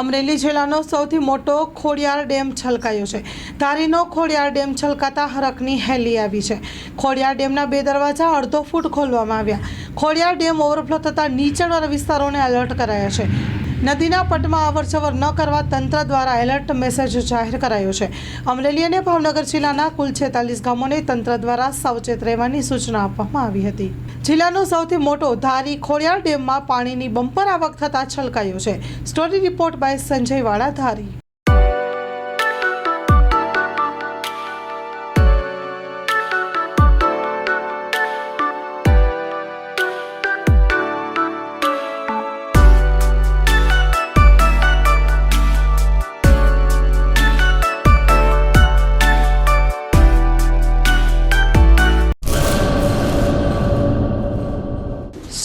અમરેલી જિલ્લાનો સૌથી મોટો ખોડિયાર ડેમ છલકાયો છે. ધારીનો ખોડિયાર ડેમ છલકાતા હરકની હેલી આવી છે. ખોડિયાર ડેમના બે દરવાજા અડધો ફૂટ ખોલવામાં આવ્યા. ખોડિયાર ડેમ ઓવરફ્લો થતાં નીચાણવાળા વિસ્તારોને એલર્ટ કરાયા છે. નદીના પટમાં અવરજવર ન કરવા તંત્ર દ્વારા એલર્ટ મેસેજ જાહેર કરાયો છે. અમરેલી અને ભાવનગર જિલ્લાના કુલ છેતાલીસ ગામોને તંત્ર દ્વારા સાવચેત રહેવાની સૂચના આપવામાં આવી હતી. જિલ્લાનો સૌથી મોટો ધારી ખોડિયાર ડેમમાં પાણીની બમ્પર આવક થતાં છલકાયો છે. સ્ટોરી રિપોર્ટ બાય સંજય વાળા ધારી.